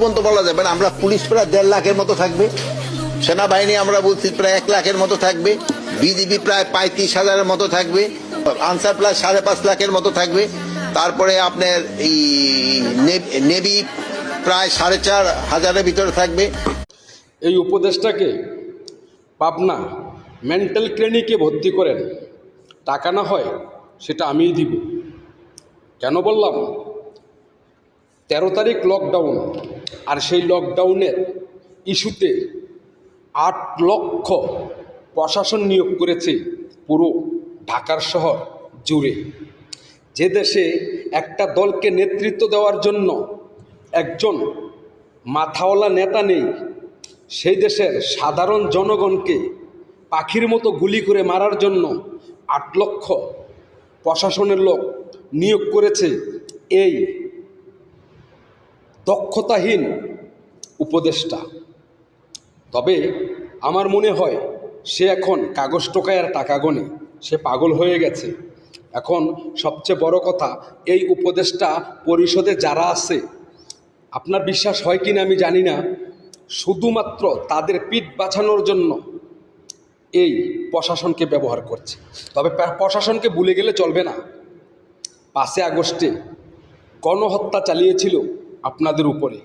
পর্যন্ত বলা যাবে না। আমরা পুলিশ প্রায় দেড় লাখের মতো থাকবে। সেনাবাহিনী আমরা বলছি প্রায় এক লাখের মতো থাকবে। বিজিবি প্রায় পঁয়ত্রিশ হাজারের মতো থাকবে। আনসার প্রায় সাড়ে পাঁচ লাখের মতো থাকবে। তারপরে আপনার এই নেভি প্রায় সাড়ে চার হাজারের ভিতরে থাকবে। এই উপদেশটাকে পাবনা মেন্টাল ক্লিনিকে ভর্তি করেন। টাকা না হয়, সেটা আমিই দিব। কেন বললাম? তেরো তারিখ লকডাউন আর সেই লকডাউনের ইস্যুতে আট লক্ষ প্রশাসন নিয়োগ করেছে পুরো ঢাকার শহর জুড়ে। যে দেশে একটা দলকে নেতৃত্ব দেওয়ার জন্য একজন মাথাওয়ালা নেতা নেই, সেই দেশের সাধারণ জনগণকে পাখির মতো গুলি করে মারার জন্য আট লক্ষ প্রশাসনের লোক নিয়োগ করেছে এই দক্ষতাহীন উপদেষ্টা। তবে আমার মনে হয় সে এখন কাগজ টোকায় আর টাকা গনে। সে পাগল হয়ে গেছে। এখন সবচেয়ে বড় কথা, এই উপদেষ্টা পরিষদে যারা আছে, আপনার বিশ্বাস হয় কিনা আমি জানি না। শুধুমাত্র তাদের পিঠ বাঁচানোর জন্য এই প্রশাসনকে ব্যবহার করছে। তবে প্রশাসনকে ভুলে গেলে চলবে না। পাঁচই আগস্টে গণহত্যা চালিয়েছিল আপনাদের উপরে।